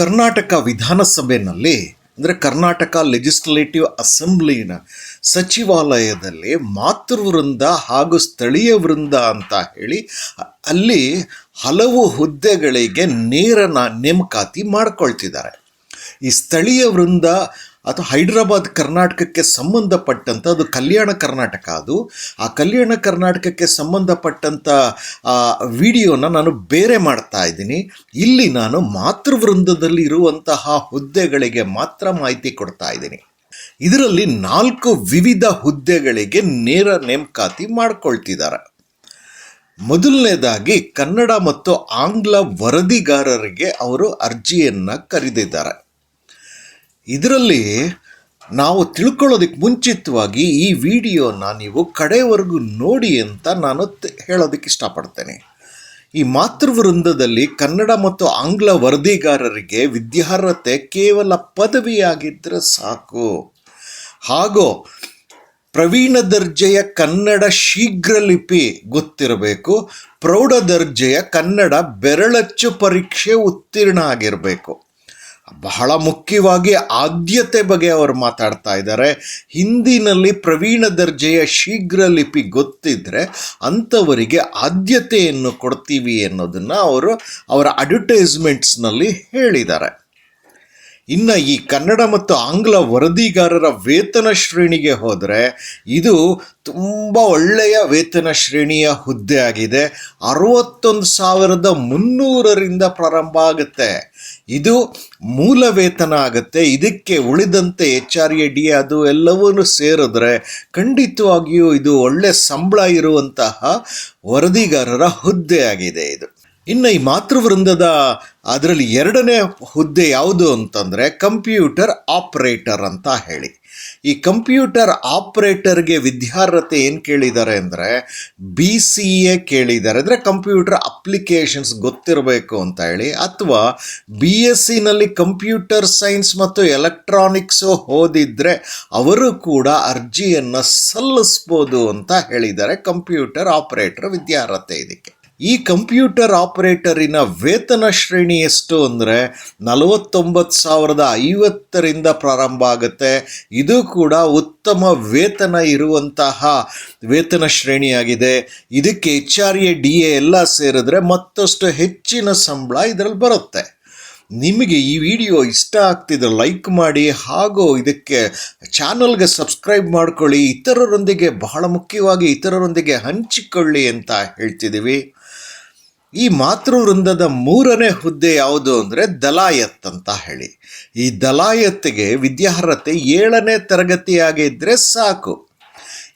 ಕರ್ನಾಟಕ ವಿಧಾನಸಭೆಯಲ್ಲಿ, ಅಂದರೆ ಕರ್ನಾಟಕ ಲೆಜಿಸ್ಲೇಟಿವ್ ಅಸೆಂಬ್ಲಿನ ಸಚಿವಾಲಯದಲ್ಲಿ ಮಾತೃವೃಂದ ಹಾಗೂ ಸ್ಥಳೀಯ ವೃಂದ ಅಂತ ಹೇಳಿ, ಅಲ್ಲಿ ಹಲವು ಹುದ್ದೆಗಳಿಗೆ ನೇರನ ನೇಮಕಾತಿ ಮಾಡ್ಕೊಳ್ತಿದ್ದಾರೆ. ಈ ಸ್ಥಳೀಯ ವೃಂದ ಅಥವಾ ಹೈದರಾಬಾದ್ ಕರ್ನಾಟಕಕ್ಕೆ ಸಂಬಂಧಪಟ್ಟಂಥ ಅದು ಕಲ್ಯಾಣ ಕರ್ನಾಟಕ ಅದು, ಆ ಕಲ್ಯಾಣ ಕರ್ನಾಟಕಕ್ಕೆ ಸಂಬಂಧಪಟ್ಟಂಥ ವಿಡಿಯೋನ ನಾನು ಬೇರೆ ಮಾಡ್ತಾ ಇದ್ದೀನಿ. ಇಲ್ಲಿ ನಾನು ಮಾತೃವೃಂದದಲ್ಲಿ ಇರುವಂತಹ ಹುದ್ದೆಗಳಿಗೆ ಮಾತ್ರ ಮಾಹಿತಿ ಕೊಡ್ತಾ ಇದ್ದೀನಿ. ಇದರಲ್ಲಿ ನಾಲ್ಕು ವಿವಿಧ ಹುದ್ದೆಗಳಿಗೆ ನೇರ ನೇಮಕಾತಿ ಮಾಡ್ಕೊಳ್ತಿದ್ದಾರೆ. ಮೊದಲನೇದಾಗಿ, ಕನ್ನಡ ಮತ್ತು ಆಂಗ್ಲ ವರದಿಗಾರರಿಗೆ ಅವರು ಅರ್ಜಿಯನ್ನು ಕರೆದಿದ್ದಾರೆ. ಇದರಲ್ಲಿ ನಾವು ತಿಳ್ಕೊಳ್ಳೋದಕ್ಕೆ ಮುಂಚಿತವಾಗಿ ಈ ವಿಡಿಯೋನ ನೀವು ಕಡೆವರೆಗೂ ನೋಡಿ ಅಂತ ನಾನು ಹೇಳೋದಕ್ಕೆ ಇಷ್ಟಪಡ್ತೇನೆ. ಈ ಮಾತೃವೃಂದದಲ್ಲಿ ಕನ್ನಡ ಮತ್ತು ಆಂಗ್ಲ ವರದಿಗಾರರಿಗೆ ವಿದ್ಯಾರ್ಹತೆ ಕೇವಲ ಪದವಿಯಾಗಿದ್ದರೆ ಸಾಕು. ಹಾಗೂ ಪ್ರವೀಣ ದರ್ಜೆಯ ಕನ್ನಡ ಶೀಘ್ರ ಲಿಪಿ ಗೊತ್ತಿರಬೇಕು, ಪ್ರೌಢ ದರ್ಜೆಯ ಕನ್ನಡ ಬೆರಳಚ್ಚು ಪರೀಕ್ಷೆ ಉತ್ತೀರ್ಣ ಆಗಿರಬೇಕು. ಬಹಳ ಮುಖ್ಯವಾಗಿ ಆದ್ಯತೆ ಬಗ್ಗೆ ಅವರು ಮಾತಾಡ್ತಾ ಇದ್ದಾರೆ. ಹಿಂದಿನಲ್ಲಿ ಪ್ರವೀಣ ದರ್ಜೆಯ ಶೀಘ್ರ ಲಿಪಿ ಗೊತ್ತಿದ್ದರೆ ಅಂಥವರಿಗೆ ಆದ್ಯತೆಯನ್ನು ಕೊಡ್ತೀವಿ ಅನ್ನೋದನ್ನು ಅವರು ಅವರ ಅಡ್ವರ್ಟೈಸ್ಮೆಂಟ್ಸ್ನಲ್ಲಿ ಹೇಳಿದ್ದಾರೆ. ಇನ್ನು ಈ ಕನ್ನಡ ಮತ್ತು ಆಂಗ್ಲ ವರದಿಗಾರರ ವೇತನ ಶ್ರೇಣಿಗೆ ಹೋದರೆ ಇದು ತುಂಬ ಒಳ್ಳೆಯ ವೇತನ ಶ್ರೇಣಿಯ ಹುದ್ದೆ ಆಗಿದೆ. ಅರವತ್ತೊಂದು ಸಾವಿರದ ಮುನ್ನೂರರಿಂದ ಪ್ರಾರಂಭ ಆಗುತ್ತೆ. ಇದು ಮೂಲ ವೇತನ ಆಗುತ್ತೆ. ಇದಕ್ಕೆ ಉಳಿದಂತೆ ಎಚ್ ಆರ್ ಎ ಡಿ ಅದು ಎಲ್ಲವನ್ನೂ ಸೇರಿದ್ರೆ ಖಂಡಿತವಾಗಿಯೂ ಇದು ಒಳ್ಳೆ ಸಂಬಳ ಇರುವಂತಹ ವರದಿಗಾರರ ಹುದ್ದೆ ಆಗಿದೆ ಇದು. ಇನ್ನು ಈ ಮಾತೃವೃಂದದ ಅದರಲ್ಲಿ ಎರಡನೇ ಹುದ್ದೆ ಯಾವುದು ಅಂತಂದರೆ ಕಂಪ್ಯೂಟರ್ ಆಪರೇಟರ್ ಅಂತ ಹೇಳಿ. ಈ ಕಂಪ್ಯೂಟರ್ ಆಪ್ರೇಟರ್ಗೆ ವಿದ್ಯಾರ್ಹತೆ ಏನು ಕೇಳಿದ್ದಾರೆ ಅಂದರೆ ಬಿ ಸಿ ಎ ಕೇಳಿದ್ದಾರೆ. ಅಂದರೆ ಕಂಪ್ಯೂಟರ್ ಅಪ್ಲಿಕೇಶನ್ಸ್ ಗೊತ್ತಿರಬೇಕು ಅಂತ ಹೇಳಿ. ಅಥವಾ ಬಿ ಎಸ್ ಸಿನಲ್ಲಿ ಕಂಪ್ಯೂಟರ್ ಸೈನ್ಸ್ ಮತ್ತು ಎಲೆಕ್ಟ್ರಾನಿಕ್ಸು ಓದಿದ್ರೆ ಅವರು ಕೂಡ ಅರ್ಜಿಯನ್ನು ಸಲ್ಲಿಸ್ಬೋದು ಅಂತ ಹೇಳಿದ್ದಾರೆ ಕಂಪ್ಯೂಟರ್ ಆಪರೇಟರ್ ವಿದ್ಯಾರ್ಹತೆ ಇದಕ್ಕೆ. ಈ ಕಂಪ್ಯೂಟರ್ ಆಪರೇಟರಿನ ವೇತನ ಶ್ರೇಣಿ ಎಷ್ಟು ಅಂದರೆ ನಲವತ್ತೊಂಬತ್ತು ಸಾವಿರದ ಐವತ್ತರಿಂದ ಪ್ರಾರಂಭ ಆಗುತ್ತೆ. ಇದು ಕೂಡ ಉತ್ತಮ ವೇತನ ಇರುವಂತಹ ವೇತನ ಶ್ರೇಣಿಯಾಗಿದೆ. ಇದಕ್ಕೆ H R A, D A ಎಲ್ಲ ಸೇರಿದ್ರೆ ಮತ್ತಷ್ಟು ಹೆಚ್ಚಿನ ಸಂಬಳ ಇದರಲ್ಲಿ ಬರುತ್ತೆ. ನಿಮಗೆ ಈ ವಿಡಿಯೋ ಇಷ್ಟ ಆಗ್ತಿದ್ರೆ ಲೈಕ್ ಮಾಡಿ ಹಾಗೂ ಇದಕ್ಕೆ ಚಾನಲ್ಗೆ ಸಬ್ಸ್ಕ್ರೈಬ್ ಮಾಡ್ಕೊಳ್ಳಿ. ಇತರರೊಂದಿಗೆ ಬಹಳ ಮುಖ್ಯವಾಗಿ ಇತರರೊಂದಿಗೆ ಹಂಚಿಕೊಳ್ಳಿ ಅಂತ ಹೇಳ್ತಿದ್ದೀವಿ. ಈ ಮಾತೃವೃಂದದ ಮೂರನೇ ಹುದ್ದೆ ಯಾವುದು ಅಂದರೆ ದಲಾಯತ್ ಅಂತ ಹೇಳಿ. ಈ ದಲಾಯತ್ಗೆ ವಿದ್ಯಾರ್ಹತೆ ಏಳನೇ ತರಗತಿಯಾಗಿದ್ದರೆ ಸಾಕು.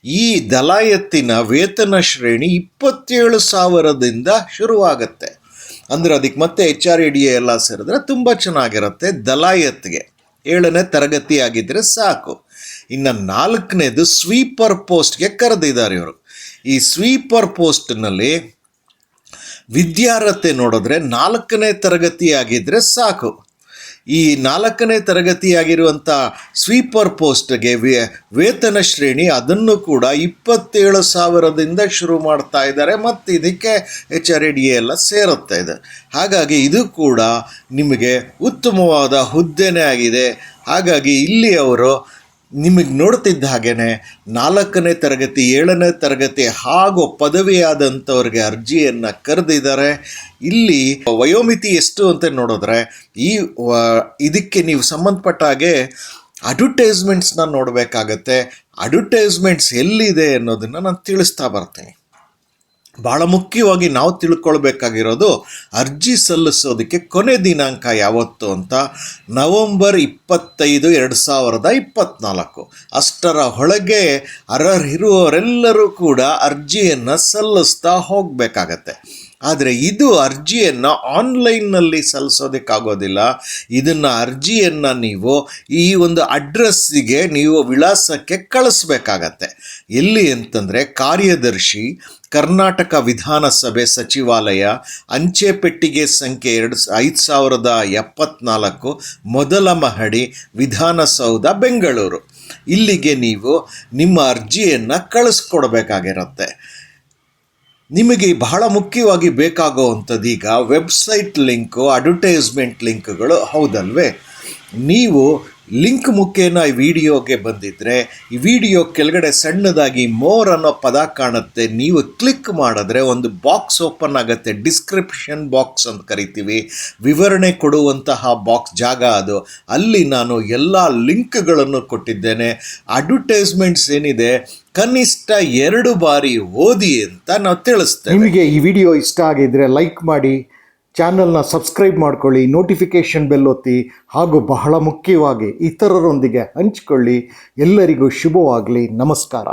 ಈ ದಲಾಯತ್ತಿನ ವೇತನ ಶ್ರೇಣಿ ಇಪ್ಪತ್ತೇಳು ಸಾವಿರದಿಂದ ಶುರುವಾಗುತ್ತೆ. ಅಂದರೆ ಅದಕ್ಕೆ ಮತ್ತೆ ಎಚ್ ಆರ್ ಇ ಡಿ ಎಲ್ಲ ಸೇರಿದ್ರೆ ತುಂಬ ಚೆನ್ನಾಗಿರುತ್ತೆ ದಲಾಯತ್ಗೆ. ಏಳನೇ ತರಗತಿ ಆಗಿದ್ದರೆ ಸಾಕು. ಇನ್ನು ನಾಲ್ಕನೇದು ಸ್ವೀಪರ್ ಪೋಸ್ಟ್ಗೆ ಕರೆದಿದ್ದಾರೆ ಇವರು. ಈ ಸ್ವೀಪರ್ ಪೋಸ್ಟ್ನಲ್ಲಿ ವಿದ್ಯಾರ್ಹತೆ ನೋಡಿದ್ರೆ ನಾಲ್ಕನೇ ತರಗತಿಯಾಗಿದ್ದರೆ ಸಾಕು. ಈ ನಾಲ್ಕನೇ ತರಗತಿಯಾಗಿರುವಂಥ ಸ್ವೀಪರ್ ಪೋಸ್ಟ್ಗೆ ವೇತನ ಶ್ರೇಣಿ ಅದನ್ನು ಕೂಡ ಇಪ್ಪತ್ತೇಳು ಸಾವಿರದಿಂದ ಶುರು ಮಾಡ್ತಾ ಇದ್ದಾರೆ. ಮತ್ತು ಇದಕ್ಕೆ ಎಚ್ ಆರ್ ಡಿ ಎಲ್ಲ ಸೇರುತ್ತಾ ಇದೆ. ಹಾಗಾಗಿ ಇದು ಕೂಡ ನಿಮಗೆ ಉತ್ತಮವಾದ ಹುದ್ದೆನೇ ಆಗಿದೆ. ಹಾಗಾಗಿ ಇಲ್ಲಿ ಅವರು ನಿಮಗೆ ನೋಡ್ತಿದ್ದ ಹಾಗೇ ನಾಲ್ಕನೇ ತರಗತಿ, ಏಳನೇ ತರಗತಿ ಹಾಗೂ ಪದವಿಯಾದಂಥವ್ರಿಗೆ ಅರ್ಜಿಯನ್ನು ಕರೆದಿದ್ದಾರೆ. ಇಲ್ಲಿ ವಯೋಮಿತಿ ಎಷ್ಟು ಅಂತ ನೋಡಿದ್ರೆ, ಈ ಇದಕ್ಕೆ ನೀವು ಸಂಬಂಧಪಟ್ಟ ಹಾಗೆ ಅಡ್ವರ್ಟೈಸ್ಮೆಂಟ್ಸ್ನ ನೋಡಬೇಕಾಗತ್ತೆ. ಅಡ್ವರ್ಟೈಸ್ಮೆಂಟ್ಸ್ ಎಲ್ಲಿದೆ ಅನ್ನೋದನ್ನು ನಾನು ತಿಳಿಸ್ತಾ ಬರ್ತೀನಿ. ಭಾಳ ಮುಖ್ಯವಾಗಿ ನಾವು ತಿಳ್ಕೊಳ್ಬೇಕಾಗಿರೋದು ಅರ್ಜಿ ಸಲ್ಲಿಸೋದಕ್ಕೆ ಕೊನೆ ದಿನಾಂಕ ಯಾವತ್ತು ಅಂತ ನವಂಬರ್ ಇಪ್ಪತ್ತೈದು ಎರಡು ಸಾವಿರದ ಇಪ್ಪತ್ತ್ನಾಲ್ಕು ಅಷ್ಟರ ಒಳಗೆ ಅರ್ಹರಿರುವವರೆಲ್ಲರೂ ಕೂಡ ಅರ್ಜಿಯನ್ನು ಸಲ್ಲಿಸ್ತಾ ಹೋಗಬೇಕಾಗತ್ತೆ. ಆದರೆ ಇದು ಅರ್ಜಿಯನ್ನು ಆನ್ಲೈನ್ನಲ್ಲಿ ಸಲ್ಲಿಸೋದಕ್ಕಾಗೋದಿಲ್ಲ. ಇದನ್ನು ಅರ್ಜಿಯನ್ನು ನೀವು ಈ ಒಂದು ಅಡ್ರೆಸ್ಸಿಗೆ ನೀವು ವಿಳಾಸಕ್ಕೆ ಕಳಿಸ್ಬೇಕಾಗತ್ತೆ. ಎಲ್ಲಿ ಅಂತಂದರೆ ಕಾರ್ಯದರ್ಶಿ, ಕರ್ನಾಟಕ ವಿಧಾನಸಭೆ ಸಚಿವಾಲಯ ಅಂಚೆ ಪೆಟ್ಟಿಗೆ ಸಂಖ್ಯೆ ಎರಡು ಐದು ಸಾವಿರದ ಎಪ್ಪತ್ನಾಲ್ಕು ಮೊದಲ ಮಹಡಿ ವಿಧಾನಸೌಧ, ಬೆಂಗಳೂರು. ಇಲ್ಲಿಗೆ ನೀವು ನಿಮ್ಮ ಅರ್ಜಿಯನ್ನು ಕಳಿಸ್ಕೊಡ್ಬೇಕಾಗಿರುತ್ತೆ. ನಿಮಗೆ ಬಹಳ ಮುಖ್ಯವಾಗಿ ಬೇಕಾಗುವಂಥದ್ದು ಈಗ ವೆಬ್ಸೈಟ್ ಲಿಂಕು ಅಡ್ವರ್ಟೈಸ್ಮೆಂಟ್ ಲಿಂಕ್ಗಳು ಹೌದಲ್ವೇ? ನೀವು ಲಿಂಕ್ ಮುಖೇನ ಈ ವಿಡಿಯೋಗೆ ಬಂದಿದ್ದರೆ ಈ ವಿಡಿಯೋ ಕೆಳಗಡೆ ಸಣ್ಣದಾಗಿ ಮೋರ್ ಅನ್ನೋ ಪದ ಕಾಣುತ್ತೆ. ನೀವು ಕ್ಲಿಕ್ ಮಾಡಿದ್ರೆ ಒಂದು ಬಾಕ್ಸ್ ಓಪನ್ ಆಗುತ್ತೆ. ಡಿಸ್ಕ್ರಿಪ್ಷನ್ ಬಾಕ್ಸ್ ಅಂತ ಕರಿತೀವಿ. ವಿವರಣೆ ಕೊಡುವಂತಹ ಬಾಕ್ಸ್ ಜಾಗ ಅದು. ಅಲ್ಲಿ ನಾನು ಎಲ್ಲ ಲಿಂಕ್ಗಳನ್ನು ಕೊಟ್ಟಿದ್ದೇನೆ. ಅಡ್ವರ್ಟೈಸ್ಮೆಂಟ್ಸ್ ಏನಿದೆ? ಕನಿಷ್ಠ ಎರಡು ಬಾರಿ ಓದಿ ಅಂತ ನಾವು ತಿಳಿಸ್ತೇವೆ. ನಿಮಗೆ ಈ ವಿಡಿಯೋ ಇಷ್ಟ ಆಗಿದ್ರೆ ಲೈಕ್ ಮಾಡಿ ಚಾನಲ್ನ ಸಬ್ಸ್ಕ್ರೈಬ್ ಮಾಡ್ಕೊಳ್ಳಿ ನೋಟಿಫಿಕೇಷನ್ ಬೆಲ್ ಒತ್ತಿ ಹಾಗೂ ಬಹಳ ಮುಖ್ಯವಾಗಿ ಇತರರೊಂದಿಗೆ ಹಂಚಿಕೊಳ್ಳಿ. ಎಲ್ಲರಿಗೂ ಶುಭವಾಗಲಿ. ನಮಸ್ಕಾರ.